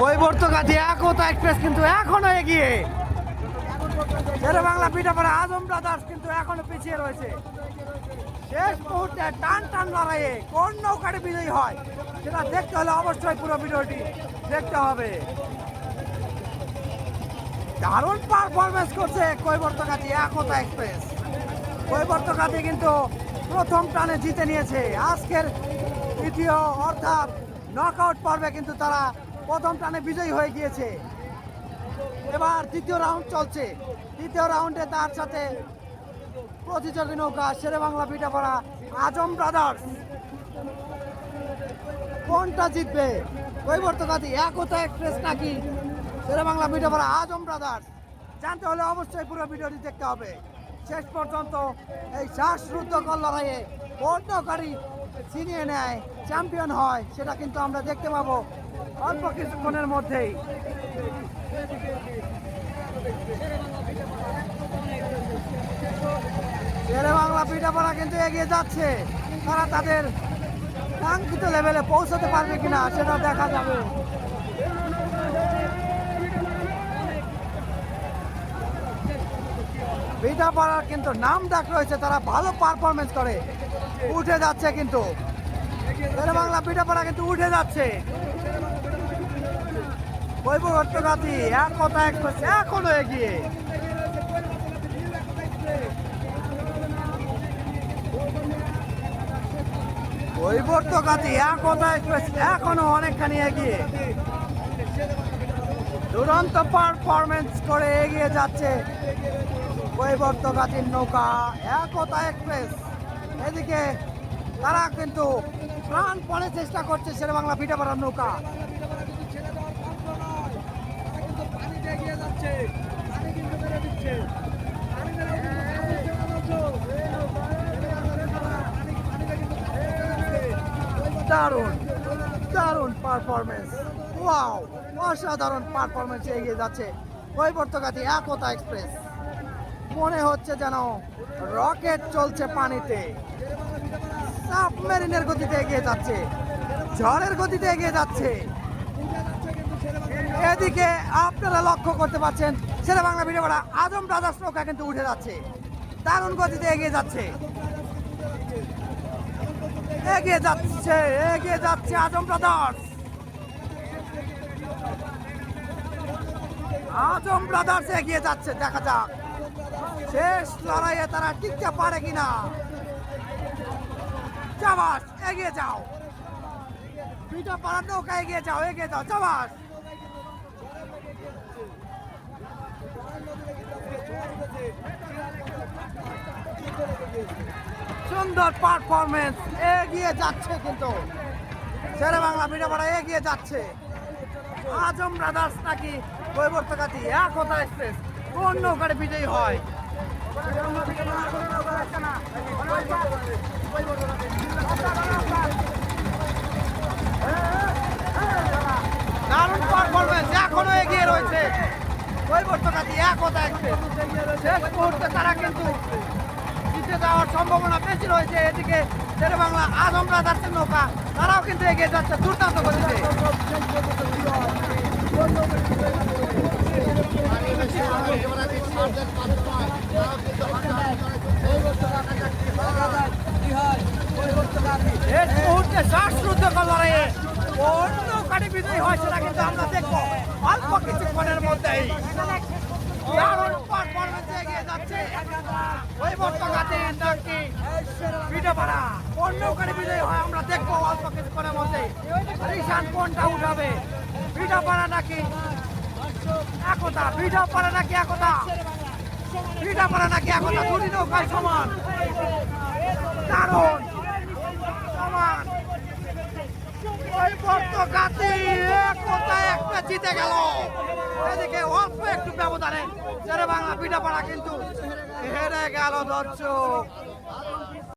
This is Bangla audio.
কৈবর্তকাঠি একতা এক্সপ্রেস কিন্তু এখনও এগিয়ে। শেরে বাংলা পিঠাপাড়া আজম ব্রাদার্স কিন্তু এখনও পিছিয়ে রয়েছে। শেষ মুহূর্তে টান টান লড়াইয়ে কোন নৌকাটি বিজয়ী হয়, সেটা দেখতে হলে অবশ্যই পুরো ভিডিওটি দেখতে হবে। দারুণ পারফরমেন্স করছে কৈবর্তকাঠি একতা এক্সপ্রেস। কৈবর্তকাঠি কিন্তু প্রথম টানে জিতে নিয়েছে। আজকের তৃতীয় অর্থাৎ নকআউট পর্বে কিন্তু তারা প্রথম টানে বিজয়ী হয়ে গিয়েছে। এবার তৃতীয় রাউন্ড চলছে। তৃতীয় রাউন্ডে তার সাথে প্রতিযোগী নৌকা শেরে বাংলা পিঠাপাড়া আজম ব্রাদার্স কোনটা জিতবে? কৈবর্তকাতি একতা এক্সপ্রেস নাকি? শেরে বাংলা পিঠাপাড়া আজম ব্রাদার্স জানতে হলে অবশ্যই পুরো ভিডিওটি দেখতে হবে। শেষ পর্যন্ত এই শ্বাসরুদ্ধকর লড়াইয়ে নৌকারি ছিনিয়ে নেয়, চ্যাম্পিয়ন হয়, সেটা কিন্তু আমরা দেখতে পাবো অল্প কিছুক্ষণের মধ্যেই। শেরে বাংলা পিঠাপাড়া কিন্তু এগিয়ে যাচ্ছে। তারা তাদের কাঙ্ক্ষিত লেভেলে পৌঁছাতে পারবে কিনা, সেটা দেখা যাবে। পিঠাপাড়ার কিন্তু নাম ডাক রয়েছে, তারা ভালো পারফরমেন্স করে। উঠে যাচ্ছে কিন্তু। বাংলা পিঠাপাড়া কিন্তু উঠে যাচ্ছে। বৈভবত্তগাতি এক কথা এক এখনও এগিয়ে বৈবর্তকাতি এক কথা এক্সপ্রেস এখনও অনেকখানি এগিয়ে। দুরন্ত পারফরমেন্স করে এগিয়ে যাচ্ছে। বৈবর্তকাতির নৌকা, একতা এক্সপ্রেস। এদিকে তারা কিন্তু প্রাণপণে চেষ্টা করছে শেরে বাংলা পিঠে পাড়ার নৌকা। দারুণ দারুণ পারফরমেন্স ওয়াও অসাধারণ পারফরমেন্স এগিয়ে যাচ্ছে কৈবর্তকাতি একতা এক্সপ্রেস। মনে হচ্ছে যেন রকেট চলছে পানিতে। সাবমেরিনের গতিতে এগিয়ে যাচ্ছে। ঝড়ের গতিতে এগিয়ে যাচ্ছে। এদিকে আপনারা লক্ষ্য করতে পারছেন সেটা বাংলা ভিডিও করা আজম ব্রাদার্স নৌকা কিন্তু উঠে যাচ্ছে। দারুণ গতিতে এগিয়ে যাচ্ছে। এগিয়ে যাচ্ছে এগিয়ে যাচ্ছে আজম ব্রাদার্স আজম ব্রাদার্স এগিয়ে যাচ্ছে, দেখা যাক। শেষ লড়াইয়ে তারা টিকতে পারে কিনা? চাবাস, এগিয়ে যাও। দুইটা পাড়ার নৌকা এগিয়ে যাও এগিয়ে যাও। চাবাস। সুন্দর পারফরমেন্স এগিয়ে যাচ্ছে কিন্তু। শেরে বাংলা পিঠাপাড়া এগিয়ে যাচ্ছে। আজম ব্রাদার্স নাকি কৈবর্তকাতি একতা এক্সপ্রেস কোন নৌকারে বিজয়ী হয়। দারুণ পারফরমেন্স এখনও এগিয়ে রয়েছে। কৈবর্তকাতি একতা তারা কিন্তু জিতে যাওয়ার সম্ভাবনা বেশি রয়েছে। এদিকে শেরে বাংলা আজম ব্রাদার্সের নৌকা, তারাও কিন্তু এগিয়ে যাচ্ছে দুর্দান্ত গতিতে। শেষ মুহূর্তে শ্বাসরুদ্ধকর লড়াইয়ে নৌকাটি বিজয়ী হয় সেটা কিন্তু আমরা দেখব অল্প কিছুক্ষণের মধ্যেই দারুণ পারফরমেন্স এগিয়ে যাচ্ছে পিঠেপাড়া কোন নৌকাটি বিজয়ী হয় আমরা দেখব অল্প কিছুক্ষণের মধ্যে রিশান কোনটা উঠাবে পিঠাপাড়া নাকি একতা? পিঠাপাড়া নাকি একতা? পিঠাপাড়া নাকি একতা? দুটি নৌকায় সমান। দারুণ। সমান ওই পর্তকাতি কোথায় একটা জিতে গেল। এদিকে অল্প একটু কিন্তু হেরে গেল দর্শক।